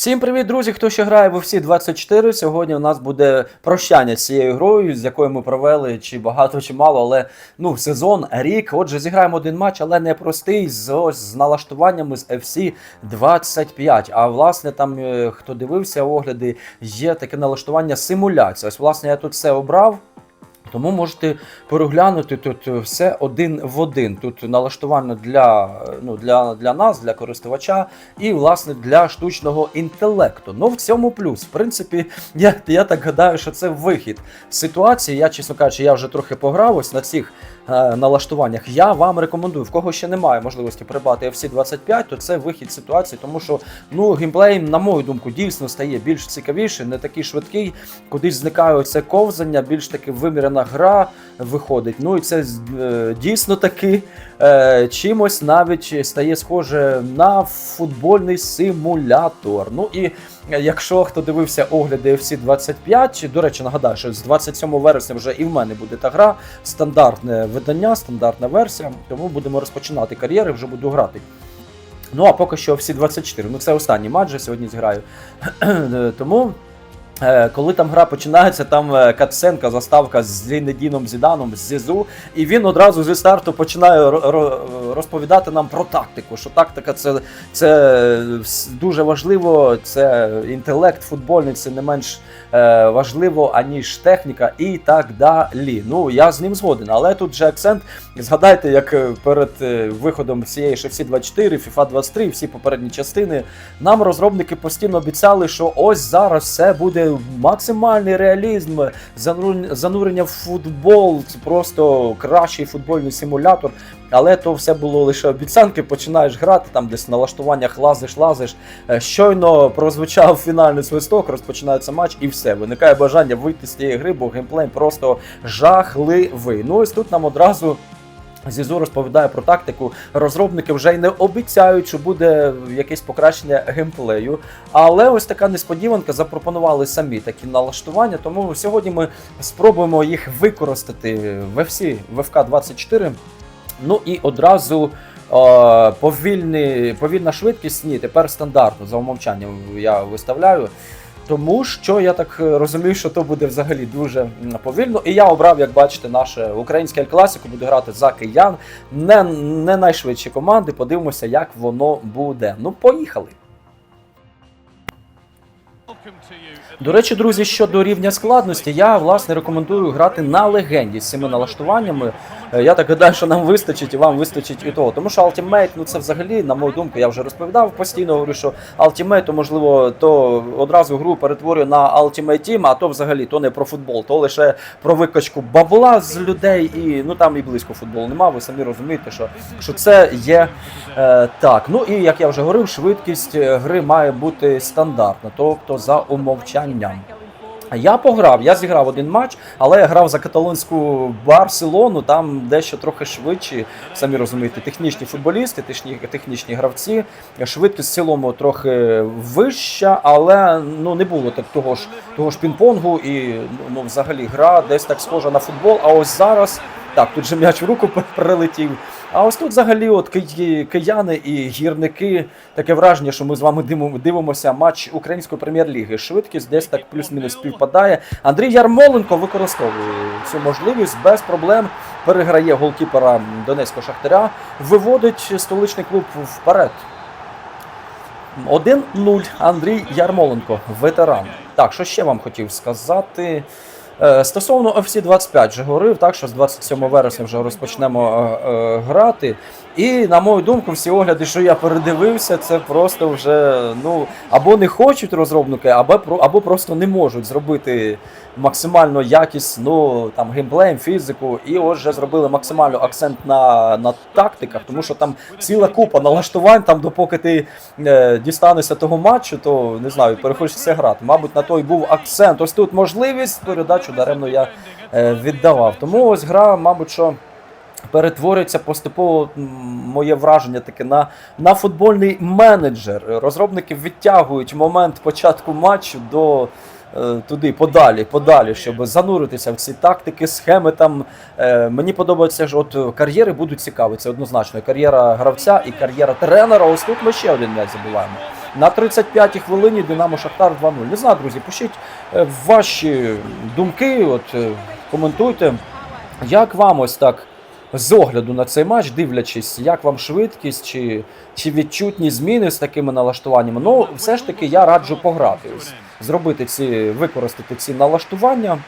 Всім привіт, друзі! Хто ще грає в UFC 24. Сьогодні у нас буде прощання з цією грою, з якою ми провели чи багато, чи мало, але ну сезон, рік. Отже, зіграємо один матч, але не простий з з налаштуваннями з FC 25. А власне, там е, хто дивився огляди, є таке налаштування симуляція. Ось, власне, я тут все обрав. Тому можете переглянути тут все один в один. Тут налаштування для, ну, для, для нас, для користувача, і власне для штучного інтелекту. Ну в цьому плюс. В принципі, я, я так гадаю, що це вихід ситуації. Я, чесно кажучи, я вже трохи пограв ось на цих е, налаштуваннях. Я вам рекомендую, в кого ще немає можливості придбати FC 25, то це вихід ситуації, тому що ну геймплей, на мою думку, дійсно стає більш цікавіше, не такий швидкий, кудись зникає це ковзання, більш таки вимірена гра виходить. Ну і це е, дійсно таки е, чимось навіть стає схоже на футбольний симулятор. Ну і якщо хто дивився огляди FC 25, до речі, нагадаю, що з 27 вересня вже і в мене буде та гра, стандартне видання, стандартна версія, тому будемо розпочинати кар'єри, вже буду грати. Ну а поки що FC 24. Ну це останній матч сьогодні зіграю. Тому. Е, Коли там гра починається, там е, катсценка, заставка з Зінедіном Зіданом, з Зізу, і він одразу зі старту починає ро- ро- розповідати нам про тактику. Що тактика це, це дуже важливо, це інтелект футбольний, це не менш е, важливо, аніж техніка і так далі. Ну я з ним згоден, але тут же акцент. Згадайте, як е, перед е, виходом цієї FC 24, FIFA 23, всі попередні частини, нам розробники постійно обіцяли, що ось зараз все буде максимальний реалізм, занурення- в футбол, це просто кращий футбольний симулятор. Але то все було лише обіцянки. Починаєш грати там, десь в налаштуваннях лазиш, лазиш. Е, Щойно прозвучав фінальний свисток, розпочинається матч, і все. Виникає бажання вийти з цієї гри, бо геймплей просто жахливий. Ну ось тут нам одразу. Зізу розповідає про тактику. Розробники вже й не обіцяють, що буде якесь покращення геймплею. Але ось така несподіванка запропонували самі такі налаштування. Тому сьогодні ми спробуємо їх використати в FC ВФК 24. Ну і одразу. Е, повільний, повільна швидкість, ні, тепер стандартно за умовчанням я виставляю. Тому що я так е, розумію, що то буде взагалі дуже повільно. І я обрав, як бачите, наше українське класику, буде грати за киян. Не, не найшвидші команди. Подивимося, як воно буде. Ну, поїхали. До речі, друзі, щодо рівня складності, я власне рекомендую грати на легенді з цими налаштуваннями. Е, Я так гадаю, що нам вистачить і вам вистачить і того. Тому що Ultimate, ну це взагалі, на мою думку, я вже розповідав постійно. Говорю, що Ultimate, то можливо, то одразу гру перетворює на Ultimate Team, а то взагалі то не про футбол, то лише про викачку бабла з людей, і ну там і близько футболу нема. Ви самі розумієте, що, що це є е, так. Ну і як я вже говорив, швидкість е, гри має бути стандартна, тобто за умовчанням. Я пограв, я зіграв один матч, але я грав за каталонську Барселону, там дещо трохи швидші, самі розумієте, технічні футболісти, технічні, технічні гравці. Швидкість в цілому трохи вища, але ну не було так того ж того ж пінг-понгу і ну, взагалі гра десь так схожа на футбол. А ось зараз так, тут же м'яч в руку прилетів. А ось тут взагалі от кияни і гірники. Таке враження, що ми з вами дивимося матч української прем'єр-ліги. Швидкість десь так плюс-мінус співпадає. Anдрій Ярмоленко використовує цю можливість без проблем. Переграє голкіпера Донецького Шахтаря, виводить столичний клуб вперед. 1-0 Андрій Ярмоленко, ветеран. Так, що ще вам хотів сказати? Е, Стосовно FC 25 вже говорив, так що з 27 вересня вже розпочнемо е, е, грати. І на мою думку, всі огляди, що я передивився, це просто вже ну або не хочуть розробники, або або просто не можуть зробити максимально якісну там геймплеєм, фізику. І от вже зробили максимально акцент на, на тактиках, тому що там ціла купа налаштувань, там допоки ти е, дістанешся того матчу, то не знаю, перехочеться грати. Мабуть, на той був акцент. Ось тут можливість передачу даремно я е, віддавав. Тому ось гра, мабуть, що. Перетворюється поступово моє враження таке на, на футбольний менеджер. Розробники відтягують момент початку матчу до е, туди, подалі, подалі, щоб зануритися в ці тактики, схеми там. Е, мені подобається, що от кар'єри будуть цікаві. Це однозначно. Кар'єра гравця і кар'єра тренера. Ось тут ми ще один м'яч забуваємо. На 35-й хвилині Динамо Шахтар 2-0. Не знаю, друзі, пишіть е, ваші думки, от е, коментуйте. Як вам ось так з огляду на цей матч, дивлячись, як вам швидкість чи, чи відчутні зміни з такими налаштуваннями? Ну, все ж таки, я раджу погратись, зробити ці, використати ці налаштування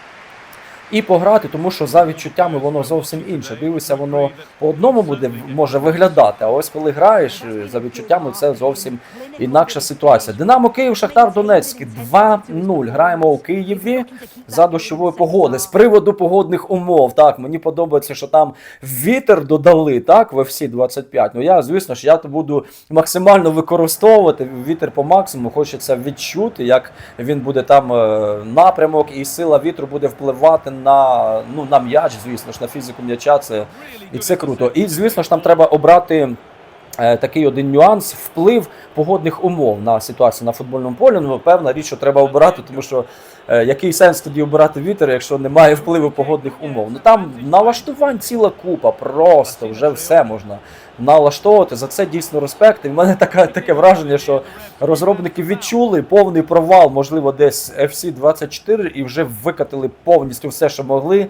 і пограти, тому що за відчуттями воно зовсім інше. Дивишся, воно по одному буде може виглядати. А ось коли граєш е, за відчуттями, це зовсім інакша ситуація. Динамо Київ, Шахтар Донецький 2-0. Граємо у Києві за дощової погоди. З приводу погодних умов. Так, мені подобається, що там вітер додали, так, в FC 25. Ну я, звісно ж, я то буду максимально використовувати вітер по максимуму. Хочеться відчути, як він буде там е, напрямок, і сила вітру буде впливати на, ну, на м'яч, звісно ж, на фізику м'яча. Це, і це круто. І, звісно ж, нам треба обрати. Е, Такий один нюанс вплив погодних умов на ситуацію на футбольному полі. Ну, певна річ, що треба обирати, тому що е, який сенс тоді обирати вітер, якщо немає впливу погодних умов? Ну там налаштувань ціла купа, просто вже все можна налаштовувати. За це дійсно респект. І в мене таке, таке враження, що розробники відчули повний провал, можливо, десь FC 24 і вже викатили повністю все, що могли.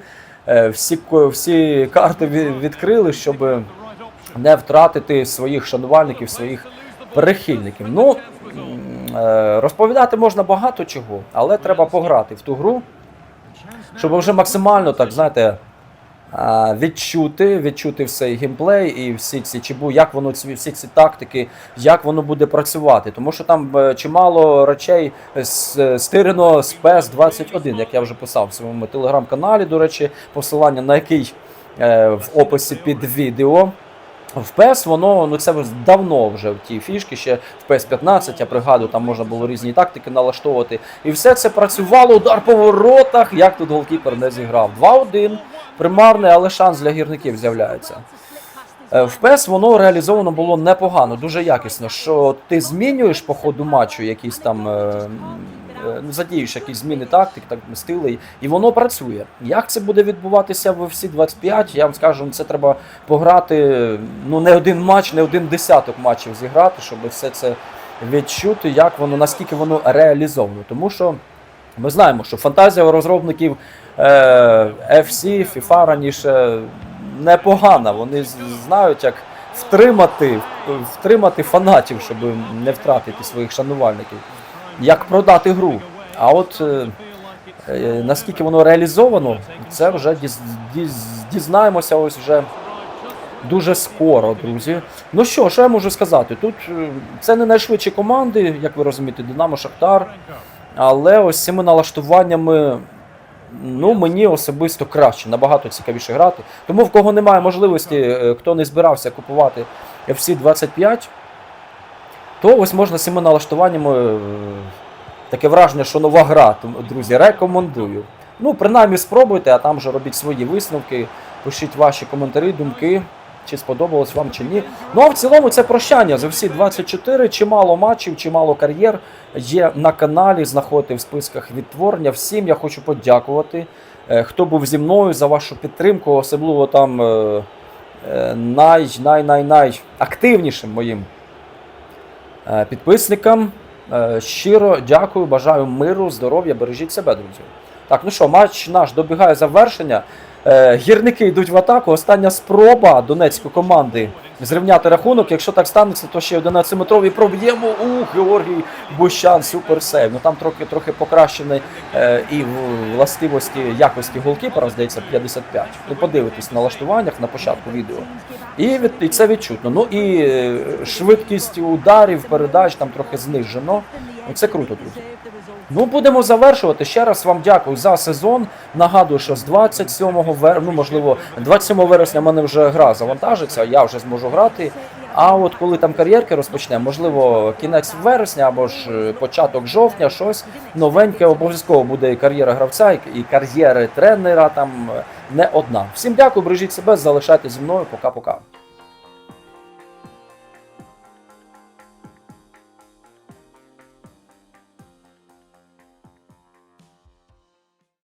Е, Всі, всі карти відкрили, щоб не втратити своїх шанувальників, своїх прихильників. Ну, е, розповідати можна багато чого, але треба пограти в ту гру, щоб вже максимально, так знаєте, відчути, відчути все геймплей і всі ці чебу, як воно всі ці тактики, як воно буде працювати. Тому що там е, чимало речей стирено з PES 21, як я вже писав в своєму телеграм-каналі, до речі, посилання на який е, в описі під відео. В PES воно ну це давно вже в ті фішки, ще в PES 15, я пригадую, там можна було різні тактики налаштовувати. І все це працювало, удар по воротах, як тут голкіпер не зіграв. 2-1, примарний, але шанс для гірників з'являється. Е, В PES воно реалізовано було непогано, дуже якісно. Що ти змінюєш по ходу матчу якісь там. Е, Ну, задієш якісь зміни тактик, так стилей, і воно працює. Як це буде відбуватися в всі 25, я вам скажу, це треба пограти ну не один матч, не один десяток матчів зіграти, щоб все це відчути, як воно, наскільки воно реалізовано. Тому що ми знаємо, що фантазія розробників е, FC, FIFA раніше непогана. Вони знають, як втримати, втримати фанатів, щоб не втратити своїх шанувальників, як продати гру. А от е, е, наскільки воно реалізовано, це вже діз, діз, дізнаємося ось вже дуже скоро, друзі. Ну що, що я можу сказати? Тут е, це не найшвидші команди, як ви розумієте, Динамо Шахтар. Але ось цими налаштуваннями, ну мені особисто краще, набагато цікавіше грати. Тому в кого немає можливості, хто не збирався купувати FC 25, то ось можна з цими налаштуваннями. е, Таке враження, що нова гра, друзі, рекомендую. Ну, принаймні спробуйте, а там вже робіть свої висновки, пишіть ваші коментарі, думки, чи сподобалось вам чи ні. Ну а в цілому це прощання за всі 24, чимало матчів, чимало кар'єр є на каналі, знаходите в списках відтворення. Всім я хочу подякувати, е, хто був зі мною за вашу підтримку, особливо там е, е, активнішим моїм підписникам. Е, Щиро дякую, бажаю миру, здоров'я, бережіть себе, друзі. Так, ну що, матч наш добігає завершення. Е, Гірники йдуть в атаку. Остання спроба донецької команди зрівняти рахунок. Якщо так станеться, то ще 11-метровий проб'ємо. Ух, Георгій Бущан, суперсейв. Ну там трохи трохи покращений е, і властивості якості голкіпера, здається, 55. Ну, подивитесь на налаштуваннях на початку відео. І, від, і це відчутно. Ну і е, швидкість ударів, передач там трохи знижено. Ну, це круто, друзі. Ну, будемо завершувати. Ще раз вам дякую за сезон. Нагадую, що з 27 вересня, ну можливо, 27 вересня в мене вже гра завантажиться, я вже зможу грати. А от коли там кар'єрки розпочнемо, можливо, кінець вересня або ж е, початок жовтня, щось новеньке обов'язково буде і кар'єра гравця, і кар'єри тренера там е, не одна. Всім дякую, бережіть себе, залишайтесь зі мною. Пока-пока.